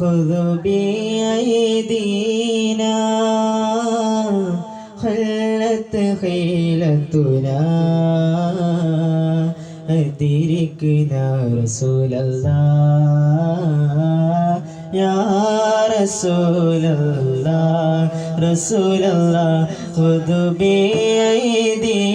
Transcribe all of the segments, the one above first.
خذ بأيدينا خلت خيلتنا أدركنا رسول الله يا رسول الله رسول الله خذ بأيدينا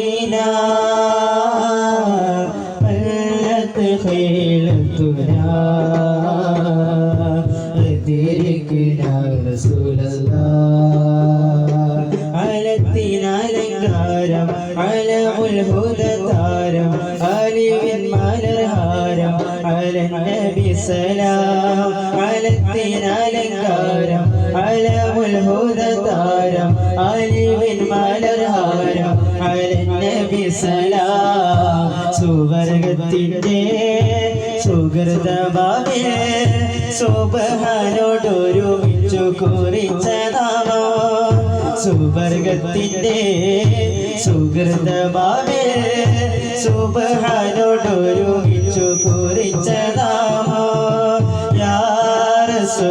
അലത്തിനലങ്കാരം അലമുൽഹുദ താരം അലിവിൻ മലർഹാരം അല നബി സലാം അലത്തിനലങ്കാരം അലമുൽഹുദ താരം അലിവിൻ മലർഹാരം അല നബി സലാം സുവർഗത്തിന്റെ സുഹൃതഭാവേ ശോഭനോടൊരുമിച്ചു കുറിച്ചതാണോ? സുവർഗത്തിന്റെ സുഹൃതഭാവേ ശോഭനോടൊരുമിച്ചു കുറിച്ചതാണോ? യാ സോ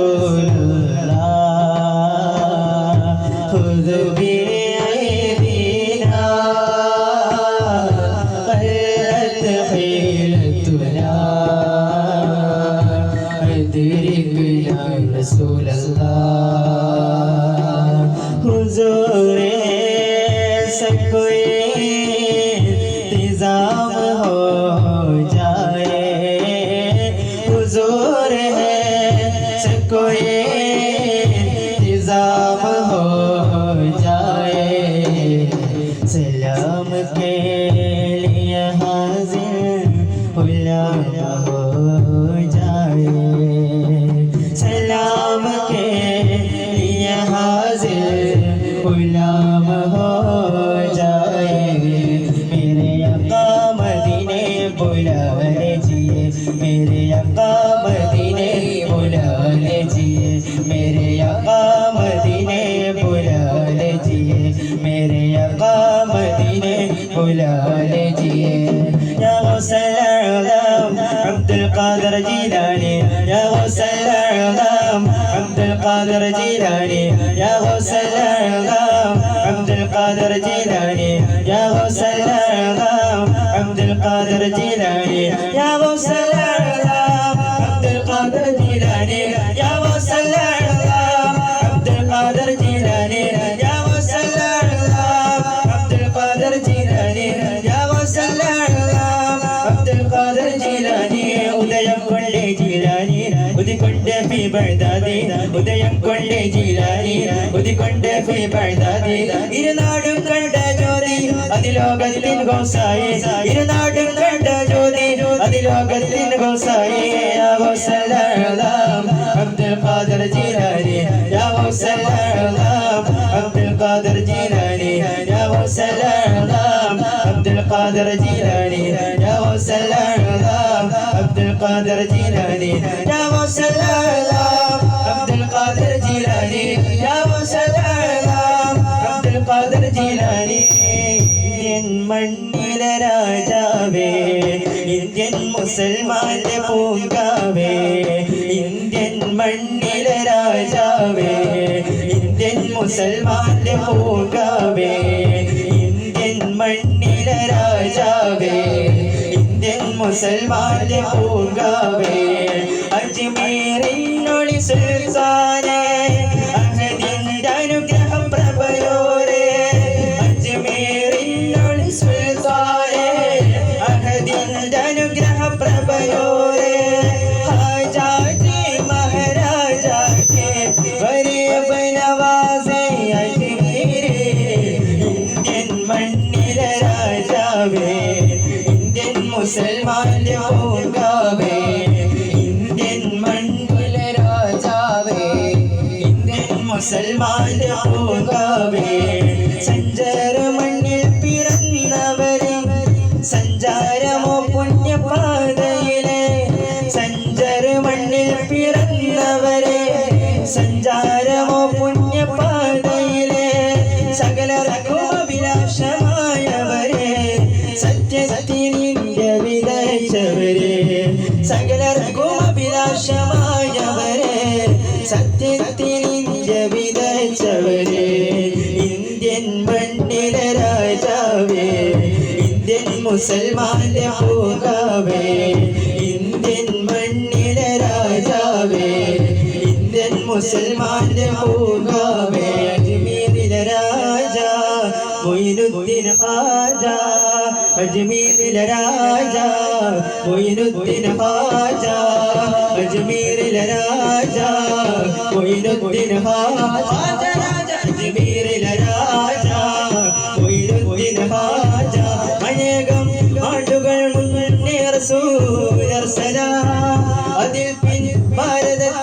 কাদর জিরানি ইয়া হোসেন ബഗ്ദാദി ഇരുനാടും കണ്ട ജ്യോതി അതിലോകത്തിൻ ഗോസായി. ഇരുനാടും കണ്ട ജ്യോതി അതിലോകത്തിൻ ഗോസായി. അബ്ദുൽ ഖാദർ ജീലാനി. അബ്ദുൽ ഖാദർ ജീലാനി. അബ്ദുൽ ഖാദർ ജീലാനി. അബ്ദുൽ ഖാദർ ജീലാനി. അബ്ദുൽ ഖാദർ ജീലാനി. ഖാദർ ജീലാനി ഇന്ത്യൻ മണ്ണിലെ രാജാവേ ഇന്ത്യൻ മുസൽമാന്റെ പൂങ്കാവേ ഇന്ത്യൻ മണ്ണിലെ രാജാവേ ഇന്ത്യൻ മുസൽമാന്റെ പൂങ്കാവേ ഇന്ത്യൻ മണ്ണിലെ രാജാവേ ഇന്ത്യൻ മുസൽമാന്റെ പൂങ്കാവേ. അജ്മീറിനൊളി സുൽത്താനേ മുസൽമാന്റെ പൂങ്കാവേ സഞ്ചാര മണ്ണിൽ പിറന്നവരെ സഞ്ചാരമോ പുണ്യപാതയിലെ. സഞ്ചാര മണ്ണിൽ പിറന്നവരെ സഞ്ചാരമോ പുണ്യപാതയിലെ. ഇന്ത്യൻ മണ്ണിലെ രാജാവേ ഇന്ത്യൻ മുസൽമാന്റെ പോകാവേ ഇന്ത്യൻ മണ്ണിലെ രാജാവേ ഇന്ത്യൻ മുസൽമാന്റെ പോകാവേ അജ്മീരിലെ രാജ മൊയിനുദ്ദീൻ ഹാജ അജ്മീരിലെ രാജ മൊയിനുദ്ദീൻ ഹാജ അജ്മീരിലെ രാജ മൊയിനുദ്ദീൻ ഹാജ രാജ ആണ്ടുകൾ മുന്നേ അതിൽ പിൻ ഭാരതത്തിൻ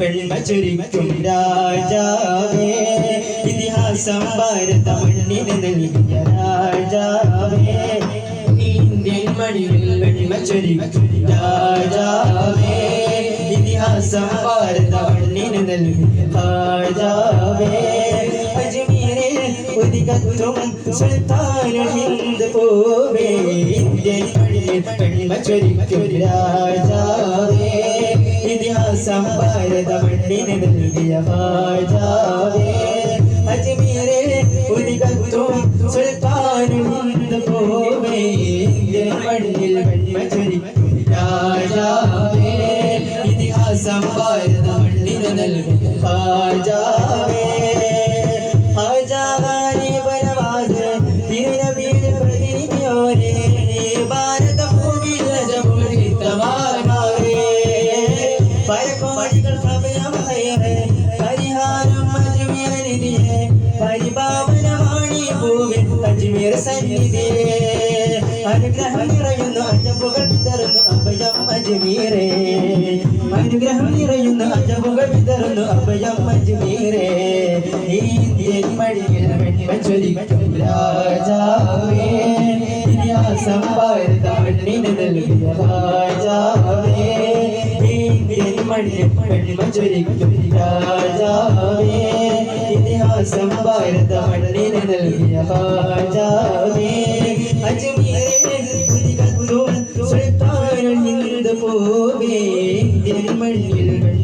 പെൺമ ചൊരിക്കും രാജാവേ. ഇതിഹാസം ഭാരത മണ്ണിന് നൽകിയ രാജാവേ. ഇന്ത്യൻ മണ്ണിൽ പെൺമ ചൊരിക്കും രാജാവേ. ഇതിഹാസം ഭാരത മണ്ണിന് നൽകിയ രാജാവേ. സുൽത്താനുൽ ഹിന്ദ് പോവേ ഇന്ത്യൻ മണ്ണിൽ പെൺമ ചൊരിക്കും രാജാവേ ഇതിഹാസം ഭാരത മണ്ണിന് നൽകിയ ഹാജാവേ അജ്മീരിൽ ഉദികത്തും സുൽത്താനുൽ ഹിന്ദ് പോവേ ഇന്ത്യൻ മണ്ണിൽ പെൺമ ചൊരിക്കും രാജാവേ ഇതിഹാസം ഭാരത മണ്ണിന് നൽകിയ ഹാജാവേ അജ്മീർ സന്നിധിയെ അനുഗ്രഹം നിറയുന്നു അജമ്പുകൾ വിതറുന്നു അഭയം അജ്മീരേ അനുഗ്രഹം നിറയുന്നു അജമ്പുകൾ വിതറുന്നു അഭയം അജ്മീരേ ഇന്ത്യൻ മടിയിൽ വെച്ചൊരിക്കും രാജാവേ ഇതിഹാസം ഭാരത മണ്ണിന് നൽകിയ രാജാവേ ഇന്ത്യൻ മണ്ണിൽ വെച്ചൊരിക്കും രാജാവേ ഭാരത മണ്ണിന് നൽകിയ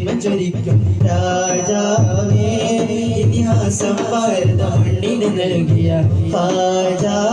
വെച്ചൊരിക്കും രാജാവേ ഇതിഹാസം ഭാരത മണ്ണിന് നൽകിയ ഹാജാ